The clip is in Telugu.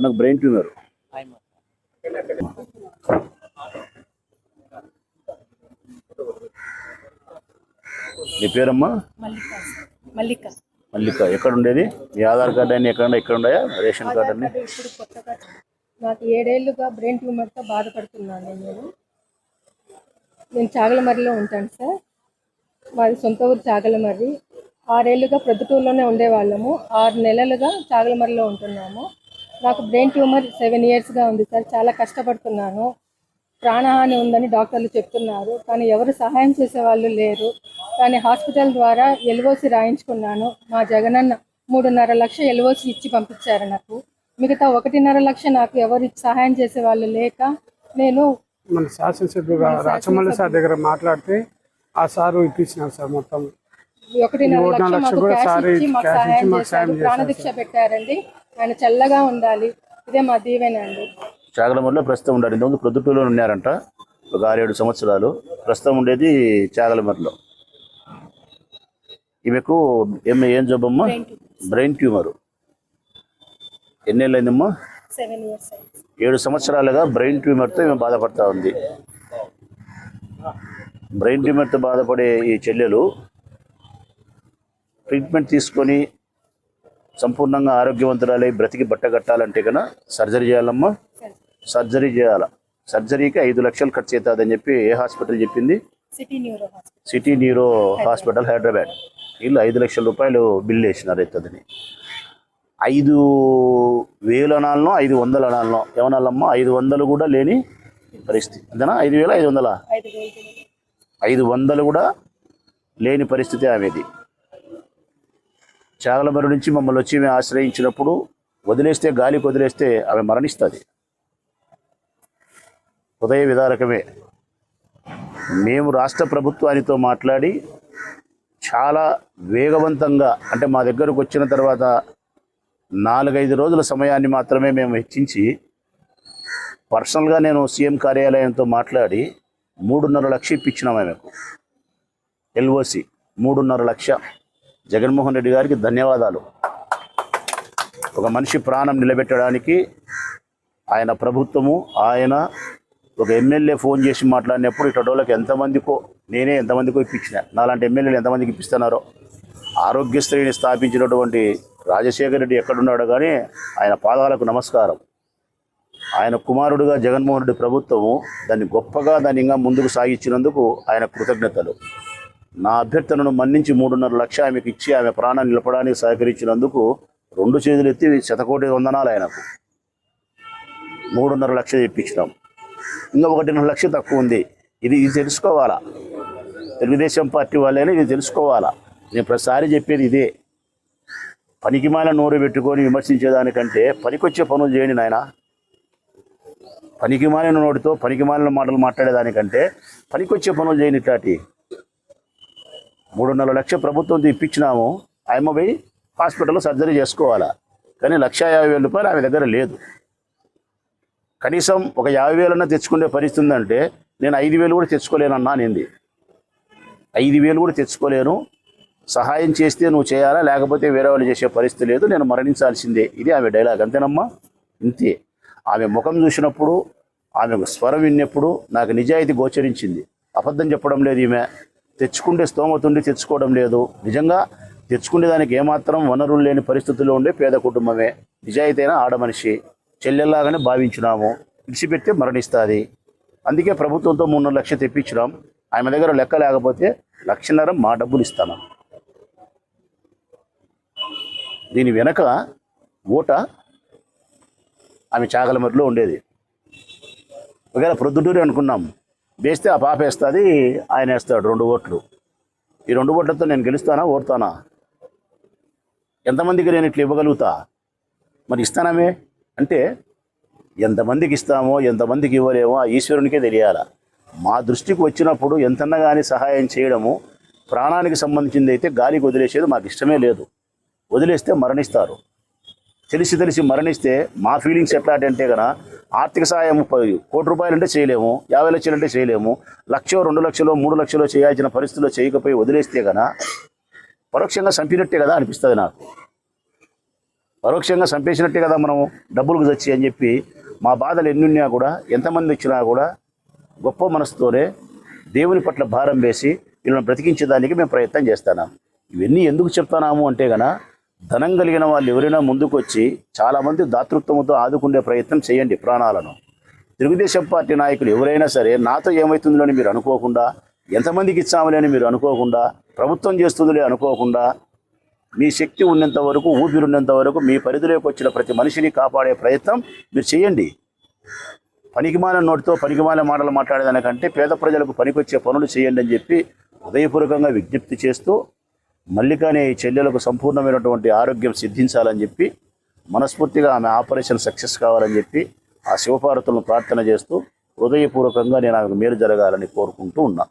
ఆమెకు బ్రెయిన్ ట్యూమర్ నీ పేరమ్మా? మల్లిక. మల్లిక. మల్లిక. ఎక్కడ ఉండేది మీ ఆధార్ కార్డు అన్ని ఎక్కడ ఎక్కడ ఉన్నాయా రేషన్ కార్డు అన్ని? ఇప్పుడు కొత్తగా నాకు ఏడేళ్ళుగా బ్రెయిన్ ట్యూమర్తో బాధపడుతున్నాను నేను. నేను చాగలమర్రిలో ఉంటాను సార్. మాది సొంత ఊరు చాగలమర్రి. ఆరేళ్ళుగా ప్రొద్దుటూరులోనే ఉండేవాళ్ళము. ఆరు నెలలుగా చాగలమర్రిలో ఉంటున్నాము. నాకు బ్రెయిన్ ట్యూమర్ సెవెన్ ఇయర్స్గా ఉంది సార్. చాలా కష్టపడుతున్నాను. ప్రాణహాని ఉందని డాక్టర్లు చెప్తున్నారు. కానీ ఎవరు సహాయం చేసే వాళ్ళు లేరు. కానీ హాస్పిటల్ ద్వారా ఎల్ఓసి రాయించుకున్నాను. మా జగనన్న మూడున్నర లక్ష ఎల్ఓసి ఇచ్చి పంపించారు నాకు. మిగతా ఒకటిన్నర లక్ష నాకు ఎవరు సహాయం చేసే వాళ్ళు లేక నేను మన శాసనసభ్యుగా రాచమల్లి సార్ దగ్గర మాట్లాడితే ఆ సారు ఇప్పించినారు సార్ మొత్తం. ఒకటిన్నర లక్ష మాకు సాయం చేశారు ప్రాణదీక్ష పెట్టారండి. ఆయన చల్లగా ఉండాలి. ఇదే మా దీవెనండి చాగలమరిలో ప్రస్తుతం ఉండాలి. ఇంతకుముందు ప్రొద్దుటూరులో ఉన్నారంట. ఒక ఆరేడు సంవత్సరాలు. ప్రస్తుతం ఉండేది చాగలమరిలో. ఈమెకు ఏం ఏం జబ్బమ్మా బ్రెయిన్ ట్యూమర్ ఎన్నేళ్ళైందమ్మా ఏడు సంవత్సరాలుగా బ్రెయిన్ ట్యూమర్తో ఈమె బాధపడతా ఉంది. బ్రెయిన్ ట్యూమర్తో బాధపడే ఈ చెల్లెలు ట్రీట్మెంట్ తీసుకొని సంపూర్ణంగా ఆరోగ్యవంతురాలై బ్రతికి బట్ట కట్టాలంటే కన్నా సర్జరీ చేయాలమ్మా. సర్జరీ చేయాల? సర్జరీకి ఐదు లక్షలు ఖర్చు అవుతుందని చెప్పి ఏ హాస్పిటల్ చెప్పింది? City neuro hospital. City neuro hospital Hyderabad. వీళ్ళు ఐదు లక్షల రూపాయలు బిల్ వేసినారు అవుతుందని ఐదు వేల అనాలనో ఐదు వందల అనాలనో ఏమనాలమ్మా? ఐదు వందలు కూడా లేని పరిస్థితి. అంతేనా? ఐదు వేల ఐదు వందల? ఐదు వందలు కూడా లేని పరిస్థితి ఆమెది. చాగలమరు నుంచి మమ్మల్ని వచ్చి మేము ఆశ్రయించినప్పుడు వదిలేస్తే గాలికి వదిలేస్తే ఆమె మరణిస్తుంది. హృదయ విదారకమే. మేము రాష్ట్ర ప్రభుత్వానితో మాట్లాడి చాలా వేగవంతంగా అంటే మా దగ్గరకు వచ్చిన తర్వాత నాలుగైదు రోజుల సమయాన్ని మాత్రమే మేము హెచ్చించి పర్సనల్గా నేను సీఎం కార్యాలయంతో మాట్లాడి మూడున్నర లక్ష ఇప్పించినాం ఆమెకు. ఎల్ఓసి మూడున్నర లక్ష. జగన్మోహన్ రెడ్డి గారికి ధన్యవాదాలు. ఒక మనిషి ప్రాణం నిలబెట్టడానికి ఆయన ప్రభుత్వము ఆయన ఒక ఎమ్మెల్యే ఫోన్ చేసి మాట్లాడినప్పుడు ఇటోళ్ళకి ఎంతమందికో నేనే ఎంతమందికో ఇప్పించిన. నాలాంటి ఎమ్మెల్యేలు ఎంతమందికి ఇప్పిస్తున్నారో ఆరోగ్యశ్రీని స్థాపించినటువంటి రాజశేఖర రెడ్డి ఎక్కడున్నాడో కానీ ఆయన పాదాలకు నమస్కారం. ఆయన కుమారుడుగా జగన్మోహన్ రెడ్డి ప్రభుత్వము దాన్ని గొప్పగా దాన్ని ఇంకా ముందుకు సాగించినందుకు ఆయన కృతజ్ఞతలు. నా అభ్యర్థనను మన్నించి మూడున్నర లక్ష ఆమెకు ఇచ్చి ఆమె ప్రాణాన్ని నిలపడానికి సహకరించినందుకు రెండు చేతులు ఎత్తి శతకోటి వందనాలు ఆయనకు. మూడున్నర లక్ష ఇప్పించినాం. ఇంకా ఒకటిన్నర లక్ష తక్కువ ఉంది. ఇది ఇది తెలుసుకోవాలా? తెలుగుదేశం పార్టీ వాళ్ళైనా ఇది తెలుసుకోవాలా? నేను ప్రతిసారి చెప్పేది ఇదే. పనికిమాల నోరు పెట్టుకొని విమర్శించేదానికంటే పనికొచ్చే పనులు చేయండి నాయన. పనికిమాలిన నోటితో పనికిమాలిన మాటలు మాట్లాడేదానికంటే పనికొచ్చే పనులు చేయండి ఇట్లాంటి. మూడున్నర లక్ష ప్రభుత్వం ఇప్పించినాము. ఆయమ్మ పోయి హాస్పిటల్లో సర్జరీ చేసుకోవాలా? కానీ లక్ష యాభై వేల రూపాయలు ఆమె దగ్గర లేదు. కనీసం ఒక యాభై వేలన్నా తెచ్చుకునే పరిస్థితి ఉందంటే నేను ఐదు వేలు కూడా తెచ్చుకోలేనన్నా నింది ఐదు వేలు కూడా తెచ్చుకోలేను. సహాయం చేస్తే నువ్వు చేయాలా? లేకపోతే వేరే వాళ్ళు చేసే పరిస్థితి లేదు. నేను మరణించాల్సిందే. ఇది ఆమె డైలాగ్ అంతేనమ్మా? ఇంతే. ఆమె ముఖం చూసినప్పుడు ఆమె స్వరం విన్నప్పుడు నాకు నిజాయితీ గోచరించింది. అబద్ధం చెప్పడం లేదు ఈమె. తెచ్చుకుంటే స్తోమతుండి తెచ్చుకోవడం లేదు. నిజంగా తెచ్చుకునే దానికి ఏమాత్రం వనరులు లేని పరిస్థితుల్లో ఉండే పేద కుటుంబమే. నిజాయితైన ఆడమనిషి చెల్లెల్లాగానే భావించినాము. విడిచిపెట్టి మరణిస్తుంది. అందుకే ప్రభుత్వంతో మూడున్నర లక్ష తెప్పించినాం. ఆమె దగ్గర లెక్క లేకపోతే లక్షన్నర మా డబ్బులు ఇస్తాను దీని వెనక ఓట ఆమె చాగలమరిలో ఉండేది. ఒకవేళ ప్రొద్దుటూరి అనుకున్నాం. వేస్తే ఆ పాప వేస్తుంది ఆయన వేస్తాడు రెండు ఓట్లు. ఈ రెండు ఓట్లతో నేను గెలుస్తానా ఓడతానా? ఎంతమందికి నేను ఇట్లా ఇవ్వగలుగుతా? మరి ఇస్తానమే. అంటే ఎంతమందికి ఇస్తామో ఎంతమందికి ఇవ్వలేమో ఆ ఈశ్వరునికే తెలియాల. మా దృష్టికి వచ్చినప్పుడు ఎంతన్నా కానీ సహాయం చేయడము ప్రాణానికి సంబంధించింది అయితే గాలికి వదిలేసేది మాకు ఇష్టమే లేదు. వదిలేస్తే మరణిస్తారు. తెలిసి తెలిసి మరణిస్తే మా ఫీలింగ్స్ ఎట్లా అంటే కదా ఆర్థిక సహాయం ముప్పై కోటి రూపాయలు అంటే చేయలేము యాభై లక్షలు అంటే చేయలేము లక్ష రెండు లక్షలు మూడు లక్షలు చేయాల్సిన పరిస్థితుల్లో చేయకపోయి వదిలేస్తే కదా పరోక్షంగా చంపినట్టే కదా అనిపిస్తుంది నాకు. పరోక్షంగా చంపేసినట్టే కదా మనం డబ్బులకు తెచ్చి అని చెప్పి మా బాధలు ఎన్నున్నా కూడా ఎంతమంది వచ్చినా కూడా గొప్ప మనసుతోనే దేవుని పట్ల భారం వేసి వీళ్ళని బ్రతికించడానికి మేము ప్రయత్నం చేస్తాను. ఇవన్నీ ఎందుకు చెప్తున్నాము అంటే గన ధనం కలిగిన వాళ్ళు ఎవరైనా ముందుకు వచ్చి చాలామంది దాతృత్వంతో ఆదుకునే ప్రయత్నం చేయండి ప్రాణాలను. తెలుగుదేశం పార్టీ నాయకులు ఎవరైనా సరే నాతో ఏమవుతుందో అని మీరు అనుకోకుండా ఎంతమందికి ఇచ్చామని మీరు అనుకోకుండా ప్రభుత్వం చేస్తుందిలే అనుకోకుండా మీ శక్తి ఉన్నంత వరకు ఊపిరి ఉన్నంత వరకు మీ పరిధిలోకి వచ్చిన ప్రతి మనిషిని కాపాడే ప్రయత్నం మీరు చేయండి. పనికిమాల నోటితో పనికిమాల మాటలు మాట్లాడేదానికంటే పేద ప్రజలకు పనికొచ్చే పనులు చేయండి అని చెప్పి హృదయపూర్వకంగా విజ్ఞప్తి చేస్తూ మల్లికనే ఈ చెల్లెలకు సంపూర్ణమైనటువంటి ఆరోగ్యం సిద్ధించాలని చెప్పి మనస్ఫూర్తిగా ఆమె ఆపరేషన్ సక్సెస్ కావాలని చెప్పి ఆ శివపార్వతులను ప్రార్థన చేస్తూ హృదయపూర్వకంగా నేను ఆమెకు మేలు జరగాలని కోరుకుంటూ ఉన్నా.